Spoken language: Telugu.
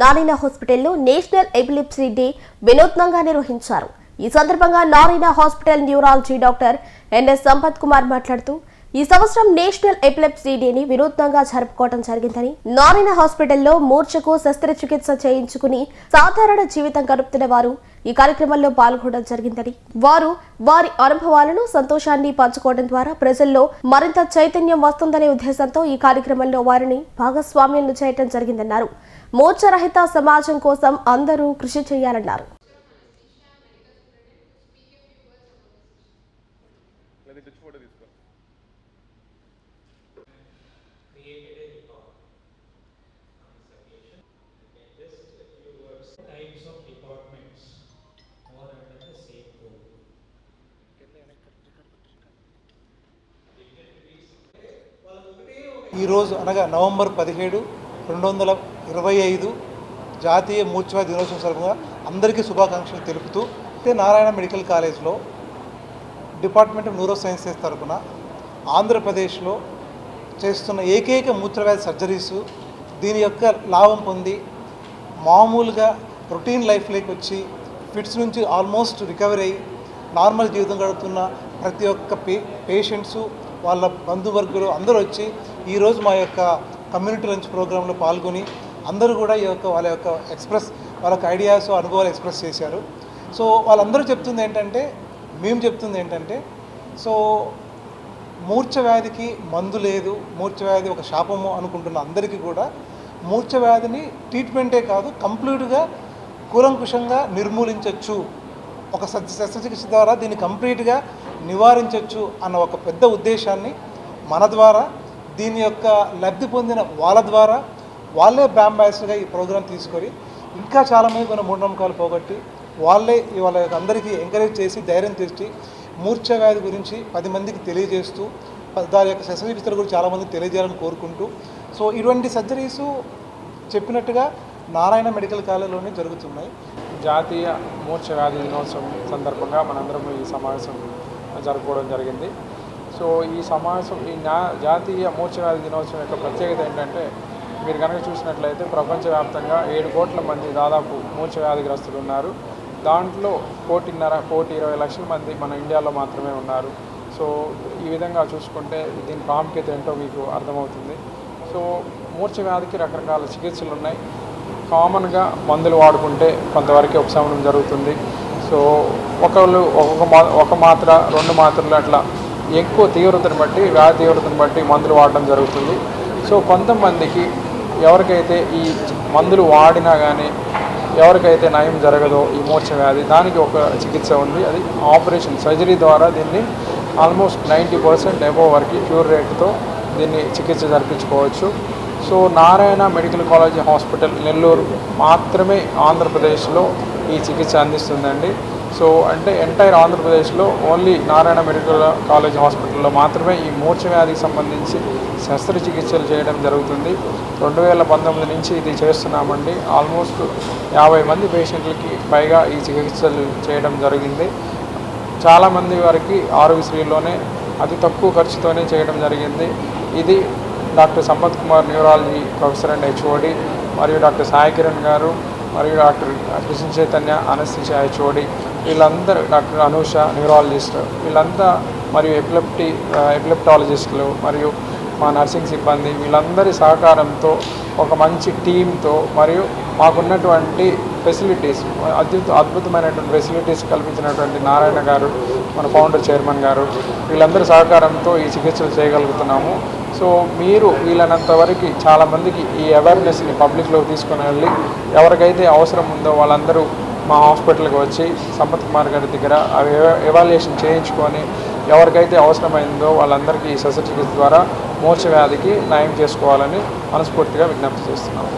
నారాయణ హాస్పిటల్లో నేషనల్ ఎపిలిప్సీ డే వినూత్నంగా నిర్వహించారు. ఈ సందర్భంగా Narayana hospital neurology doctor NS Sampath Kumar మాట్లాడుతూ ఈ సంవత్సరం నేషనల్ ఎపిలెప్సీ డేని వినూత్నంగా జరుపుకోవడం జరిగిందని నారాయణ హాస్పిటల్లో మూర్ఛకు శస్త్రచికిత్స చేయించుకుని సాధారణ జీవితం గడుపుతున్న వారు ఈ కార్యక్రమంలో పాల్గొనడం జరిగిందని. వారు వారి అనుభవాలను సంతోషాన్ని పంచుకోవడం ద్వారా ప్రజల్లో మరింత చైతన్యం వస్తుందనే ఉద్దేశంతో ఈ కార్యక్రమంలో వారిని భాగస్వామ్యం చేయడం జరిగిందన్నారు. మూర్ఛరహిత సమాజం కోసం అందరూ కృషి చేయాలన్నారు. Created a record on this occasion. And just a few words. types of departments all under the same roof. ఈరోజు అనగా నవంబర్ పదిహేడు రెండు వందల ఇరవై ఐదు జాతీయ మూర్ఛవ్యాధి దినోత్సవం సందర్భంగా అందరికీ శుభాకాంక్షలు తెలుపుతూ అయితే నారాయణ మెడికల్ కాలేజ్లో డిపార్ట్మెంట్ ఆఫ్ న్యూరో సైన్సెస్ తరఫున ఆంధ్రప్రదేశ్లో చేస్తున్న ఏకైక మూత్రవ్యాధి సర్జరీసు దీని యొక్క లాభం పొంది మామూలుగా రొటీన్ లైఫ్లోకి వచ్చి ఫిట్స్ నుంచి ఆల్మోస్ట్ రికవరీ అయ్యి నార్మల్ జీవితం గడుపుతున్న ప్రతి ఒక్క పే పేషెంట్సు వాళ్ళ బంధువర్గులు అందరూ వచ్చి ఈరోజు మా యొక్క కమ్యూనిటీ లంచ్ ప్రోగ్రాంలో పాల్గొని అందరూ కూడా ఈ యొక్క వాళ్ళ యొక్క ఎక్స్ప్రెస్ వాళ్ళ యొక్క ఐడియాస్ అనుభవాలు ఎక్స్ప్రెస్ చేశారు. సో వాళ్ళందరూ చెప్తుంది ఏంటంటే మేము చెప్తుంది ఏంటంటే సో మూర్చ వ్యాధికి మందు లేదు మూర్చ వ్యాధి ఒక శాపము అనుకుంటున్న అందరికీ కూడా మూర్చ వ్యాధిని ట్రీట్మెంటే కాదు కంప్లీట్గా కూలంకుషంగా నిర్మూలించవచ్చు ఒక శస్త్ర శస్త్రచికిత్స ద్వారా దీన్ని కంప్లీట్గా నివారించవచ్చు అన్న ఒక పెద్ద ఉద్దేశాన్ని మన ద్వారా దీని యొక్క లబ్ధి పొందిన వాళ్ళ ద్వారా వాళ్ళే బ్యాంబాసిగా ఈ ప్రోగ్రాం తీసుకొని ఇంకా చాలామంది కొన్ని మూఢనమ్మకాలు పోగొట్టి వాళ్ళే వాళ్ళ అందరికీ ఎంకరేజ్ చేసి ధైర్యం తెచ్చి మూర్ఛ వ్యాధి గురించి పది మందికి తెలియజేస్తూ ప- దాని యొక్క శస్త్రచికిత్సల గురించి చాలామందికి తెలియజేయాలని కోరుకుంటూ సో ఇటువంటి సర్జరీస్ చెప్పినట్టుగా నారాయణ మెడికల్ కాలేజ్లోనే జరుగుతున్నాయి. జాతీయ మూర్ఛ వ్యాధి దినోత్సవం సందర్భంగా మనందరం ఈ సమావేశం జరుపుకోవడం జరిగింది. సో ఈ సమావేశం ఈ నా జాతీయ మూర్ఛ వ్యాధి దినోత్సవం యొక్క ప్రత్యేకత ఏంటంటే మీరు కనుక చూసినట్లయితే ప్రపంచవ్యాప్తంగా ఏడు కోట్ల మంది దాదాపు మూర్ఛ వ్యాధిగ్రస్తులు ఉన్నారు. దాంట్లో కోటిన్నర కోటి ఇరవై లక్షల మంది మన ఇండియాలో మాత్రమే ఉన్నారు. సో ఈ విధంగా చూసుకుంటే దీని ప్రాముఖ్యత ఏంటో మీకు అర్థమవుతుంది. సో మూర్ఛ వ్యాధికి రకరకాల చికిత్సలు ఉన్నాయి. కామన్గా మందులు వాడుకుంటే కొంతవరకు ఉపశమనం జరుగుతుంది. సో ఒకళ్ళు ఒక్కొక్క మా ఒక మాత్ర రెండు మాత్రలు అట్లా ఎక్కువ తీవ్రతను బట్టి వ్యాధి తీవ్రతను బట్టి మందులు వాడడం జరుగుతుంది. సో కొంతమందికి ఎవరికైతే ఈ మందులు వాడినా కానీ ఎవరికైతే నయం జరగదో ఈ మూర్ఛ వ్యాధి దానికి ఒక చికిత్స ఉంది. అది ఆపరేషన్ సర్జరీ ద్వారా దీన్ని ఆల్మోస్ట్ నైంటీ పర్సెంట్ ఎబో వరకు క్యూర్ రేట్తో దీన్ని చికిత్స జరిపించుకోవచ్చు. So Narayana medical college hospital Nellore మాత్రమే ఆంధ్రప్రదేశ్లో ఈ చికిత్స అందిస్తుందండి. సో అంటే ఎంటైర్ ఆంధ్రప్రదేశ్లో ఓన్లీ నారాయణ మెడికల్ కాలేజ్ హాస్పిటల్లో మాత్రమే ఈ మూర్ఛ వ్యాధికి సంబంధించి శస్త్రచికిత్సలు చేయడం జరుగుతుంది. రెండు వేల పంతొమ్మిది నుంచి ఇది చేస్తున్నామండి. ఆల్మోస్ట్ యాభై మంది పేషెంట్లకి పైగా ఈ చికిత్సలు చేయడం జరిగింది. చాలామంది వారికి ఆరోగ్యశ్రీలోనే అతి తక్కువ ఖర్చుతోనే చేయడం జరిగింది. ఇది doctor Sampath Kumar neurology professor and HOD మరియు డాక్టర్ సాయి కిరణ్ గారు మరియు డాక్టర్ కృష్ణ చైతన్య అనస్థిషాయ చోడి వీళ్ళందరూ డాక్టర్ అనూష న్యూరాలజిస్ట్ వీళ్ళంతా మరియు ఎపిలెప్టీ ఎపిలెప్టాలజిస్టులు మరియు మా నర్సింగ్ సిబ్బంది వీళ్ళందరి సహకారంతో ఒక మంచి టీంతో మరియు మాకున్నటువంటి ఫెసిలిటీస్ అద్భుత అద్భుతమైనటువంటి ఫెసిలిటీస్ కల్పించినటువంటి నారాయణ గారు మన ఫౌండర్ చైర్మన్ గారు వీళ్ళందరి సహకారంతో ఈ చికిత్సలు చేయగలుగుతున్నాము. సో మీరు వీలైనంత వరకు చాలామందికి ఈ అవేర్నెస్ని పబ్లిక్లోకి తీసుకుని వెళ్ళి ఎవరికైతే అవసరం ఉందో వాళ్ళందరూ మా హాస్పిటల్కి వచ్చి సంపత్ కుమార్ గారి దగ్గర అవి ఎవాల్యుయేషన్ చేయించుకొని ఎవరికైతే అవసరమైందో వాళ్ళందరికీ ఈ శస్త్రచికిత్స ద్వారా మూర్ఛ వ్యాధికి నయం చేసుకోవాలని మనస్ఫూర్తిగా విజ్ఞప్తి చేస్తున్నాము.